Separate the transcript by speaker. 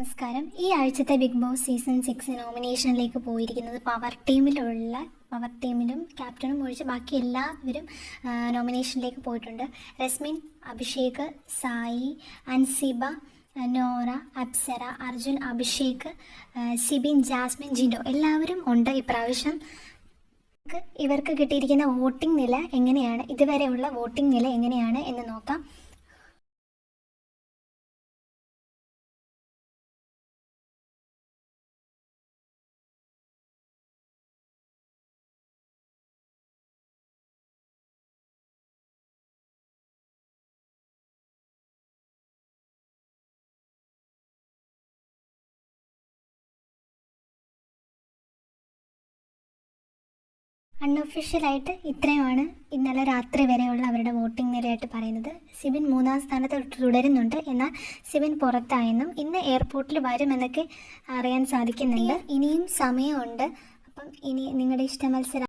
Speaker 1: നമസ്കാരം. ഈ ആഴ്ചത്തെ ബിഗ് ബോസ് സീസൺ സിക്സ് നോമിനേഷനിലേക്ക് പോയിരിക്കുന്നത് പവർ ടീമിലുള്ള പവർ ടീമിലും ക്യാപ്റ്റനും ഒഴിച്ച് ബാക്കി എല്ലാവരും നോമിനേഷനിലേക്ക് പോയിട്ടുണ്ട്. രസ്മിൻ അഭിഷേക് സായി അൻസിബ നോറ അപ്സര അർജുൻ അഭിഷേക് സിബിൻ ജാസ്മിൻ ജിൻഡോ എല്ലാവരും ഉണ്ട് ഇപ്രാവശ്യം ഇവർക്ക് കിട്ടിയിരിക്കുന്ന വോട്ടിംഗ് നില എങ്ങനെയാണ്? ഇതുവരെയുള്ള വോട്ടിംഗ് നില എങ്ങനെയാണ് എന്ന് നോക്കാം. അൺഒഫീഷ്യലായിട്ട് ഇത്രയുമാണ് ഇന്നലെ രാത്രി വരെയുള്ള അവരുടെ വോട്ടിംഗ് നിലയായിട്ട് പറയുന്നത്. സിബിൻ മൂന്നാം സ്ഥാനത്ത് തുടരുന്നുണ്ട്. എന്നാൽ സിബിൻ പുറത്തായെന്നും ഇന്ന് എയർപോർട്ടിൽ വരുമെന്നൊക്കെ അറിയാൻ സാധിക്കുന്നുണ്ട്. ഇനിയും സമയമുണ്ട്. അപ്പം ഇനി നിങ്ങളുടെ ഇഷ്ട മത്സരം